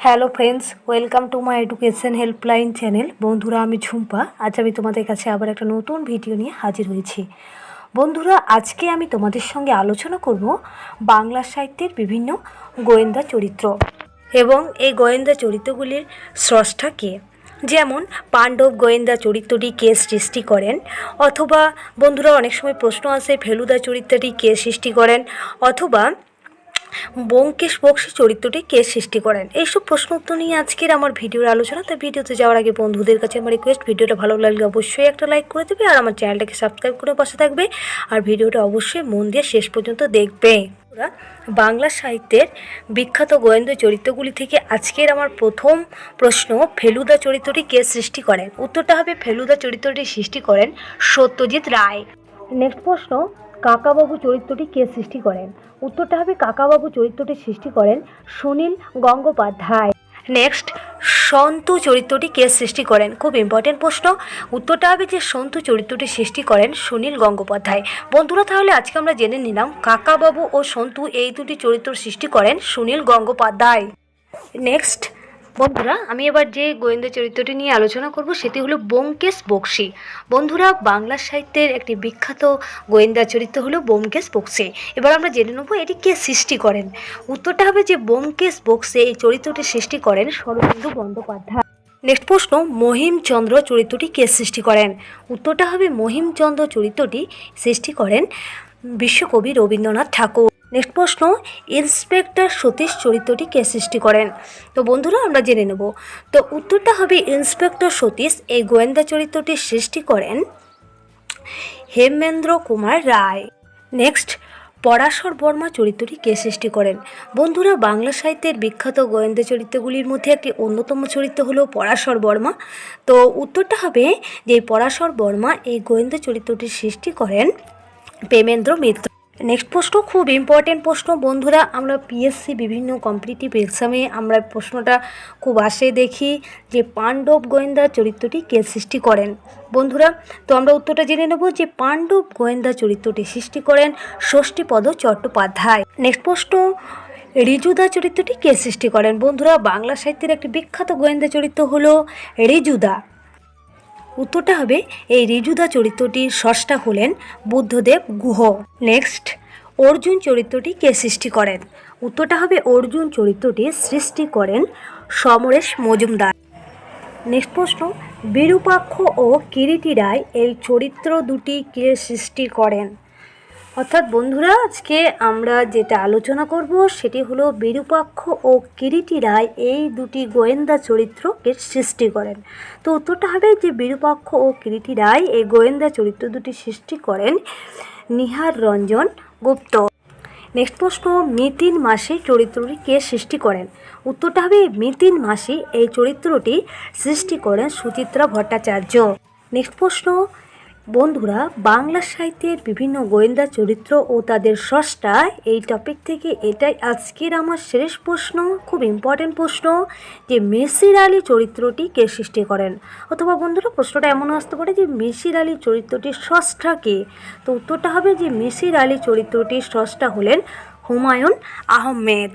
Hello friends, welcome to my education helpline channel. বন্ধুরা, আমি ঝুম্পা। আজ আমি তোমাদের কাছে আবার একটা নতুন ভিডিও নিয়ে হাজির হয়েছি। বন্ধুরা, আজকে আমি তোমাদের সঙ্গে আলোচনা করব বাংলা সাহিত্যের বিভিন্ন গোয়েন্দা চরিত্র এবং এই গোয়েন্দা চরিত্রগুলির স্রষ্টা কে। যেমন, পাণ্ডব গোয়েন্দা চরিত্রটি কে সৃষ্টি করেন? অথবা, বন্ধুরা, অনেক সময় প্রশ্ন আসে, ফেলুদা চরিত্রটি কে সৃষ্টি করেন? অথবা ব্যোমকেশ বক্সি চরিত্রটি কে সৃষ্টি করেন? এইসব প্রশ্ন উত্তর নিয়ে আজকের আমার ভিডিওর আলোচনা। তাই ভিডিওতে যাওয়ার আগে বন্ধুদের কাছে আমার রিকোয়েস্ট ভিডিওটা ভালো লাগলে অবশ্যই একটা লাইক করে দেবে আর আমার চ্যানেলটাকে সাবস্ক্রাইব করে পাশে থাকবে। আর ভিডিওটা অবশ্যই মন দিয়ে শেষ পর্যন্ত দেখবে। বাংলা সাহিত্যের বিখ্যাত গোয়েন্দা চরিত্রগুলি থেকে আজকের আমার প্রথম প্রশ্ন, ফেলুদা চরিত্রটি কে সৃষ্টি করেন? উত্তরটা হবে ফেলুদা চরিত্রটি সৃষ্টি করেন সত্যজিৎ রায়। নেক্সট প্রশ্ন কাকাবাবু চরিত্রটি কে সৃষ্টি করেন? উত্তরটা হবে কাকাবাবু চরিত্রটি সৃষ্টি করেন সুনীল গঙ্গোপাধ্যায়। নেক্সট সন্তু চরিত্রটি কে সৃষ্টি করেন? খুব ইম্পর্টেন্ট প্রশ্ন। উত্তরটা হবে যে সন্তু চরিত্রটি সৃষ্টি করেন সুনীল গঙ্গোপাধ্যায়। বন্ধুরা, তাহলে আজকে আমরা জেনে নিলাম কাকাবাবু ও সন্তু এই দুটি চরিত্র সৃষ্টি করেন সুনীল গঙ্গোপাধ্যায়। নেক্সট বন্ধুরা, আমি এবার যে গোয়েন্দা চরিত্রটি নিয়ে আলোচনা করব সেটি হলো ব্যোমকেশ বক্সী। বন্ধুরা, বাংলা সাহিত্যের একটি বিখ্যাত গোয়েন্দা চরিত্র হলো ব্যোমকেশ বক্সী। এবার আমরা জেনে নেব এটি কে সৃষ্টি করেন। উত্তরটা হবে যে ব্যোমকেশ বক্সে এই চরিত্রটি সৃষ্টি করেন শরদিন্দু বন্দ্যোপাধ্যায়। নেক্সট প্রশ্ন, মহিমচন্দ্র চরিত্রটি কে সৃষ্টি করেন? উত্তরটা হবে মহিমচন্দ্র চরিত্রটি সৃষ্টি করেন বিশ্বকবি রবীন্দ্রনাথ ঠাকুর। নেক্সট প্রশ্ন, ইন্সপেক্টর সতীশ চরিত্রটি কে সৃষ্টি করেন? তো বন্ধুরা, আমরা জেনে নেব। তো উত্তরটা হবে ইন্সপেক্টর সতীশ। এই গোয়েন্দা চরিত্রটি সৃষ্টি করেন হেমেন্দ্র কুমার রায়। নেক্সট, পরাশর বর্মা চরিত্রটি কে সৃষ্টি করেন? বন্ধুরা, বাংলা সাহিত্যের বিখ্যাত গোয়েন্দা চরিত্রগুলির মধ্যে একটি অন্যতম চরিত্র হলো পরাশর বর্মা। তো উত্তরটা হবে যে, পরাশর বর্মা এই গোয়েন্দা চরিত্রটি সৃষ্টি করেন প্রেমেন্দ্র মিত্র। নেক্সট প্রশ্ন, খুব ইম্পর্টেন্ট প্রশ্ন। বন্ধুরা, আমরা পিএসসি বিভিন্ন কম্পিটিটিভ এক্সামে আমরা প্রশ্নটা খুব আসে দেখি যে পাণ্ডব গোয়েন্দা চরিত্রটি কে সৃষ্টি করেন? বন্ধুরা, তো আমরা উত্তরটা জেনে নেব যে পাণ্ডব গোয়েন্দা চরিত্রটি সৃষ্টি করেন ষষ্ঠীপদ চট্টোপাধ্যায়। নেক্সট প্রশ্ন রিজুদা চরিত্রটি কে সৃষ্টি করেন? বন্ধুরা, বাংলা সাহিত্যের একটি বিখ্যাত গোয়েন্দা চরিত্র হলো রিজুদা উত্তরটা হবে এই রিজুদা চরিত্রটির স্রষ্টা হলেন বুদ্ধদেব গুহ। নেক্সট অর্জুন চরিত্রটি কে সৃষ্টি করেন? উত্তরটা হবে অর্জুন চরিত্রটি সৃষ্টি করেন সমরেশ মজুমদার। নেক্সট প্রশ্ন, বিরূপাক্ষ ও কিরিটি রায় এই চরিত্র দুটি কে সৃষ্টি করেন? অর্থাৎ বন্ধুরা, আজকে আমরা যেটা আলোচনা করব সেটি হলো বিরূপাক্ষ ও কিরিটি রায় এই দুটি গোয়েন্দা চরিত্রকে সৃষ্টি করেন। তো উত্তরটা হবে যে বিরূপাক্ষ ও কিরিটি রায় এই গোয়েন্দা চরিত্র দুটি সৃষ্টি করেন নিহার রঞ্জন গুপ্ত। নেক্সট প্রশ্ন, মিতিন মাসি চরিত্রটি কে সৃষ্টি করেন? উত্তরটা হবে মিতিন মাসি এই চরিত্রটি সৃষ্টি করেন সুচিত্রা ভট্টাচার্য। নেক্সট প্রশ্ন বন্ধুরা, বাংলা সাহিত্যের বিভিন্ন গোয়েন্দা চরিত্র ও তাদের স্রষ্টা, এই টপিক থেকে এটাই আজকের আমার শেষ প্রশ্ন, খুব ইম্পর্টেন্ট প্রশ্ন, যে মেসির আলী চরিত্রটি কে সৃষ্টি করেন? অথবা বন্ধুরা, প্রশ্নটা এমন আসতে পারে যে মেসির আলী চরিত্রটির স্রষ্টা কে? তো উত্তরটা হবে যে মেসির আলী চরিত্রটির স্রষ্টা হলেন হুমায়ুন আহমেদ।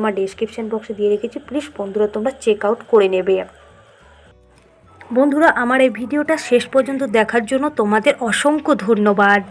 আমার ডিসক্রিপশান বক্সে দিয়ে রেখেছি। প্লিজ বন্ধুরা, তোমরা চেক আউট করে নেবে। বন্ধুরা, আমার এই ভিডিওটা শেষ পর্যন্ত দেখার জন্য তোমাদের অসংখ্য ধন্যবাদ।